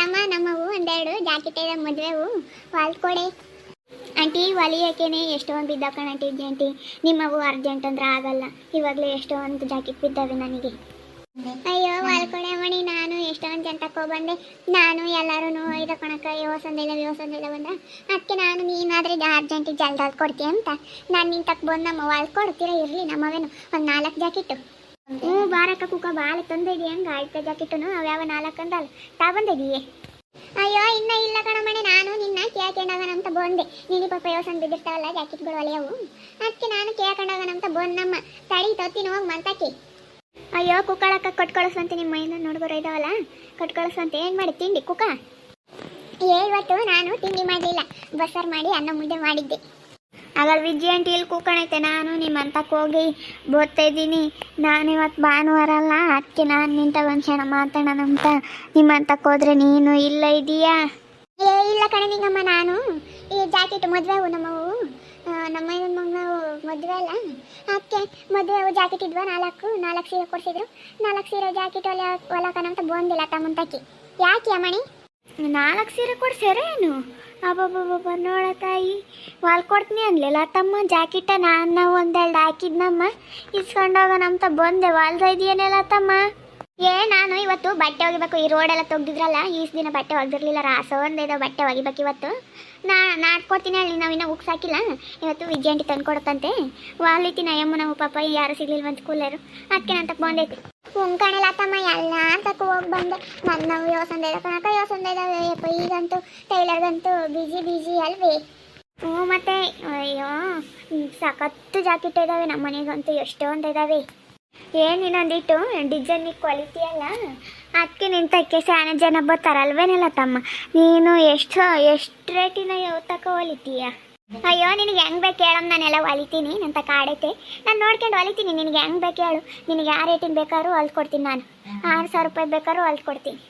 ಲತಮ್ಮ ನಮ್ಮವು ಒಂದೆರಡು ಜಾಕೆಟ್ ಇದೆ ಮದುವೆವು ಹೊಲ್ಕೊಡೆ ಆಂಟಿ ಹೊಲಿಯೋಕೆನೆ ಎಷ್ಟೊಂದು ಬಿದ್ದಾವ ಕಣ ಆಂಟಿ ಆಂಟಿ ನಿಮ್ಮವು ಅರ್ಜೆಂಟ್ ಅಂದ್ರೆ ಆಗಲ್ಲ. ಇವಾಗಲೇ ಎಷ್ಟೊಂದು ಜಾಕೆಟ್ ಬಿದ್ದಾವೆ ನನಗೆ. ಅಯ್ಯೋ ಹೊಲ್ಕೊಡೆ ಮಣಿ ನಾನು ಎಷ್ಟೊಂದು ಜನ ತಕೊ ಬಂದೆ. ನಾನು ಎಲ್ಲರೂ ಇದು ಕಣಕ ಯೋಸಂದಿಲ್ಲ ಯೋಸಂದಿಲ್ಲ ಬಂದ ಅದಕ್ಕೆ ನಾನು ನೀನಾದ್ರೆ ಅರ್ಜೆಂಟಿಗೆ ಜಲ್ದಿ ಕೊಡ್ತೀನಿ ಅಂತ. ನಾನು ನಿನ್ ತಕ್ಕ ಬಂದು ನಮ್ಮ ವಾಲ್ ಕೊಡ್ತೀರ? ಇರಲಿ, ನಮ್ಮವೇನು. ಒಂದು ನಾಲ್ಕು ಜಾಕೆಟು ಹ್ಞೂ, ಬಾರಕ್ಕ ಕುಕ್ಕ ಬಾಳ ತಂದಿಡಿ, ಹಂಗ ಆಯ್ತ ಜಾಕೆಟನು ಅವ್ಯಾವ ನಾಲ್ಕು ಅಂದಲ್ಲ. ತಾ ಬಂದಿದೀಯೇ ಅಯ್ಯೋ, ಇನ್ನ ಇಲ್ಲ ಕಣಮಣಿ ನಾನು ನಿನ್ನ ಕೇಳ್ಕೊಂಡಾಗನಂತ ಬಂದೆ. ನೀನು ಪಾಪ ಯೋಸನ್ ಬಿದ್ದಿರ್ತಾವಲ್ಲ ಜಾಕೆಟ್ಗಳು ಒಲೆಯವು ಅದಕ್ಕೆ ನಾನು ಕೇಳ್ಕೊಂಡಾಗನಂತ ಬಂದಮ್ಮ. ತಡಿ, ತೊತ್ತಿನ ಹೋಗಿ ಮಂತಾಕಿ ಅಯ್ಯೋ, ಕುಕ್ಕಳಕ್ಕ ಕೊಟ್ಟು ಕಳಿಸುವಂತೆ ನಿಮ್ಮ ಮೈನ ನೋಡ್ಬರೋ ಇದಾವಲ್ಲ? ಕೊಟ್ಟು ಕಳಿಸುವಂತೆ ಏನು ಮಾಡಿ, ತಿಂಡಿ ಕುಕ್ಕ ಇವತ್ತು ನಾನು ತಿಂಡಿ ಮಾಡಲಿಲ್ಲ ಬಸ್ಸಾರು ಮಾಡಿ, ಅನ್ನ ಮುದ್ದೆ ಮಾಡಿದ್ದೆ. ಹಾಗಾದ್ರೆ ವಿಜಿ ಆಂಟಿ ಇಲ್ಲಿ ಕೂಕಣೈತೆ ನಾನು ನಿಮ್ಮಂತಕ್ಕೆ ಹೋಗಿ ಬೋಗ್ತಾ ಇದ್ದೀನಿ ನಾನು ಇವತ್ತು ಭಾನುವಾರ ಅಲ್ಲ ಅದಕ್ಕೆ ನಾನು ನಿಂತ ಒಂದು ಕ್ಷಣ ಮಾತಾಡೋಣ ಅಂತ ನಿಮ್ಮಂತಕ್ಕೆ ಹೋದ್ರೆ ನೀನು ಇಲ್ಲ ಇದೀಯಾ? ಏ ಇಲ್ಲ ಕಣೆ ನಿಂಗಮ್ಮ ನಾನು ಈ ಜಾಕೆಟ್ ಮದುವೆವು ನಮ್ಮವು. ಆ, ನಮ್ಮ ಮಗನವು ಮದುವೆ ಅಲ್ಲ. ಅದಕ್ಕೆ ಮದುವೆ ಜಾಕೆಟ್ ಇದ್ವಾ? ನಾಲ್ಕು ನಾಲ್ಕು ಸೀರೆ ಕೊಡ್ಸಿದ್ರು. ನಾಲ್ಕು ಸೀರೆ ಜಾಕೆಟ್ ಹೊಲ ಹೊಲಕನಂತ ಬಂದಿಲ್ಲ ತಮ್ಮಂತಕ್ಕೆ ಯಾಕೆ ಅಮ್ಮಣಿ? ನಾಲ್ಕು ಸೀರೆ ಕೊಡ್ಸ್ಯಾರೇನು ಅಬ್ಬಬ್ಬಬ್ಬ ನೋಡ ತಾಯಿ. ವಾಲ್ ಕೊಡ್ತೀನಿ ಅನ್ಲಿಲ್ಲ ತಮ್ಮ ಜಾಕೆಟ ನಾನು ಒಂದೆರಡು ಹಾಕಿದ್ನಮ್ಮ. ಇಸ್ಕೊಂಡೋಗೋಣಂತ ಬಂದೆ. ವಾಲ್ದ ಇದೆಯೇನೆಲ್ಲ ತಮ್ಮ ಏ, ನಾನು ಇವತ್ತು ಬಟ್ಟೆ ಒಗಿಬೇಕು. ಈ ರೋಡೆಲ್ಲ ತೆಗ್ದಿದ್ರಲ್ಲ, ಈಸ್ ದಿನ ಬಟ್ಟೆ ಒಗ್ದಿರ್ಲಿಲ್ಲ. ರಾಸ ಒಂದಿದೆ ಬಟ್ಟೆ ಒಗಿಬೇಕು ಇವತ್ತು. ನಾ ನಾಡ್ಕೊಡ್ತೀನಿ ಹೇಳಿ, ನಾವು ಇನ್ನೂ ಉಕ್ಸ್ ಹಾಕಿಲ್ಲ. ಇವತ್ತು ವಿಜಯಂಟಿ ತಂದು ಕೊಡುತ್ತಂತೆ ವಾಲಿತಿ ನಯಮ್ಮ ನಮ್ಮ ಪಾಪ ಯಾರು ಸಿಗ್ಲಿಲ್ವಂತ ಕೂಲರು ಅದಕ್ಕೆ ನಾನು ತಕ್ಕ ಬಂದೈತಿ ಕುಂಕಣಿಲ್ಲ ತಮ್ಮ ಎಲ್ಲ ಅಂತಕ್ಕೂ ಹೋಗಿ ಬಂದೆ ನನ್ನ ಯೋಸಂದ ಕಣಕ ಯೋಸಂದ ಇದಾವೆ. ಯಪ್ಪ, ಈಗಂತೂ ಟೈಲರ್ಗಂತೂ ಬಿಜಿ ಬಿಜಿ ಅಲ್ವೇ? ಹ್ಞೂ ಮತ್ತೆ, ಅಯ್ಯೋ, ಸಖತ್ತು ಜಾಕೆಟ್ ಇದ್ದಾವೆ ನಮ್ಮ ಮನೆಗಂತೂ ಎಷ್ಟೊಂದು ಇದ್ದಾವೆ ಏನು ಇನ್ನೊಂದಿಟ್ಟು? ಡಿಸೈನ್ ಕ್ವಾಲಿಟಿ ಅಲ್ಲ. ಅದಕ್ಕೆ ನಿಂತಕ್ಕೆ ಸ್ಯಾನ ಜನ ಬರ್ತಾರಲ್ವೇನಲ್ಲ ತಮ್ಮ? ನೀನು ಎಷ್ಟು ಎಷ್ಟು ರೇಟಿನ ತಕ ಹೊಲಿತೀಯ? ಅಯ್ಯೋ, ನಿನಗೆ ಹೆಂಗೆ ಬೇಕು ಹೇಳಮ್ಮ, ನಾನೆಲ್ಲ ಹೊಲಿತೀನಿ ನಂತ ಕಾಡೈತೆ. ನಾನು ನೋಡ್ಕೊಂಡು ಹೊಲಿತೀನಿ ನಿನಗೆ ಹೆಂಗೆ ಬೇಕು ಹೇಳು. ನಿನಗೆ ಯಾವ ರೇಟಿನ ಬೇಕಾದ್ರೂ ಹೊಲ್ಕೊಡ್ತೀನಿ ನಾನು. ಆರು ಸಾವಿರ ರೂಪಾಯಿ ಬೇಕಾದ್ರೂ ಹೊಲ್ಕೊಡ್ತೀನಿ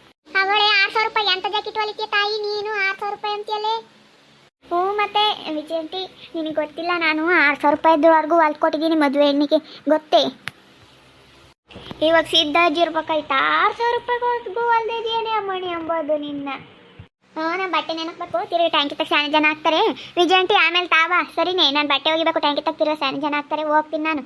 ಅವಳೆ ಆರು ಸಾವಿರ ರೂಪಾಯಿ ಎಂತ ಜಾಕೆಟ್ ಹೊಲಿತೀಯ ತಾಯಿ ನೀನು? ಆರು ಸಾವಿರ ರೂಪಾಯಿ ಅಂತೀಯಲ್ಲೇ? ಹ್ಞೂ ಮತ್ತೆ ವಿಜಯಂತಿ ನಿನಗೆ ಗೊತ್ತಿಲ್ಲ, ನಾನು ಆರು ಸಾವಿರ ರೂಪಾಯಿದ್ವರೆಗೂ ಹೊಲ್ದು ಕೊಟ್ಟಿದ್ದೀನಿ ಮದುವೆ ಹೆಣ್ಣಿಗೆ. ಗೊತ್ತೇ? ಇವಾಗ ಸಿದ್ಧಾಜ್ ಇರ್ಬೇಕಾಯ್ತು? ಆರು ಸಾವಿರ ರೂಪಾಯಿಗೂ ಅಲ್ದೇ ಇದೆಯೇನೆ ಅಮ್ಮಣಿ ಅಂಬೋದು ನಿನ್ನ. ಹ್ಞೂ ನಾನು ಬಟ್ಟೆ ನೆನಕ್ಬೇಕು ತಿರುಗಿ ಟ್ಯಾಂಕಿ ತಕ್ಕ ಸ್ಯಾನ ಜನ ಹಾಕ್ತಾರೆ. ವಿಜಯಂತಿ ಆಮೇಲೆ ತಾವ. ಸರಿನೇ, ನಾನು ಬಟ್ಟೆ ಒಗಿಬೇಕು ಟ್ಯಾಂಕಿ ತಕ್ಕ ತಿರುಗಿ ಸ್ಯಾನ ಜನ ಹಾಕ್ತಾರೆ. ಹೋಗ್ತೀನಿ ನಾನು.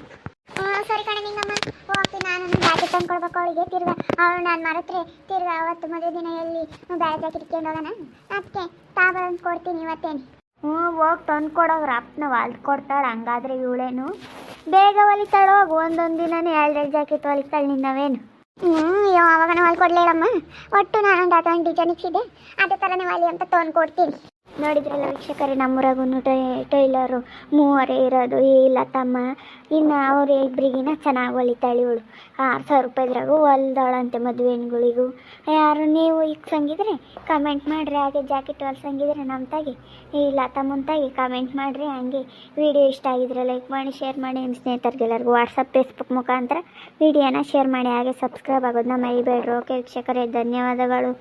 ಹ್ಞೂ ಸರಿ ಕಣೆ ನಿಂಗಮ್ಮ. ಹೋಗ್ತೀನಿ ನಾನು ಜಾಕೆಟ್ ತಂದ್ಕೊಡ್ಬೇಕು ಅವಳಿಗೆ. ತಿರ್ಗ ಅವಳು ನಾನು ಮರೆತ್ರೆ, ತಿರ್ಗ ಅವತ್ತು ಮದುವೆ ದಿನ ಎಲ್ಲಿ ಬೇರೆ ಜಾಕೆಟ್ ಇಟ್ಕೊಂಡು ಹೋಗೋಣ? ಅದಕ್ಕೆ ತಾ ಬಂದು ಕೊಡ್ತೀನಿ ಇವತ್ತೇನು. ಹ್ಞೂ, ಹೋಗಿ ತಂದು ಕೊಡೋರು ಅಪ್ಪನ ಹೊಲ್ದು ಕೊಡ್ತಾಳೆ, ಹಂಗಾದ್ರೆ ಇವಳೇನು. ಬೇಗ ಹೊಲಿತಾಳು ಒಂದೊಂದು ದಿನನೇ ಎರಡು ಜಾಕೆಟ್ ಹೊಲಿತಾಳೆ ನಿನ್ನವೇನು. ಹ್ಞೂ ಅವಾಗ ನಾವು ಹೊಲ್ ಕೊಡ್ಲೇಳಮ್ಮ ಒಟ್ಟು ನಾನು ಅದೊಂದು ಡಿಸೈನ್ ಇಕ್ಸಿದ್ದೆ ಅದೇ ಥರನೇ ಅಲ್ಲಿ ಅಂತ ತೊಗೊಂಡು ಕೊಡ್ತೀನಿ. ನೋಡಿದ್ರಲ್ಲ ವೀಕ್ಷಕರೇ ನಮ್ಮೂರಾಗೂ ಟೈಲರು ಮೂವರೇ ಇರೋದು ಇಲ್ಲ ತಮ್ಮ. ಇನ್ನು ಅವ್ರು ಇಬ್ಬರಿಗಿನ ಚೆನ್ನಾಗಿ ಹೊಲಿತಾಳೆ ಇವಳು. ಆರು ಸಾವಿರ ರೂಪಾಯಿದ್ರಾಗು ಹೊಲ್ದಾಳಂತೆ ಮದುವೆ ಹೆಣ್ಗಳಿಗೂ ಯಾರು ನೀವು ಇಕ್ಸಂಗಿದ್ರೆ ಕಮೆಂಟ್ ಮಾಡಿರಿ, ಹಾಗೆ ಜಾಕೆಟ್ ಹೊಲ್ಸಂಗಿದ್ರೆ ನಮ್ಮ ತಾಗಿ ಇಲ್ಲ ತಮ್ಮಂತಾಗಿ ಕಮೆಂಟ್ ಮಾಡಿರಿ, ಹಂಗೆ ವಿಡಿಯೋ ಇಷ್ಟ ಆಗಿದ್ರೆ ಲೈಕ್ ಮಾಡಿ ಶೇರ್ ಮಾಡಿ, ನಿಮ್ಮ ಸ್ನೇಹಿತರಿಗೆಲ್ಲರಿಗೂ ವಾಟ್ಸಪ್ ಫೇಸ್ಬುಕ್ ಮುಖಾಂತರ ವಿಡಿಯೋನ ಶೇರ್ ಮಾಡಿ, ಹಾಗೆ ಸಬ್ಸ್ಕ್ರೈಬ್ ಆಗೋದನ್ನ ಮರಿಬೇಡ್ರಿ. ಓಕೆ ವೀಕ್ಷಕರೇ, ಧನ್ಯವಾದಗಳು.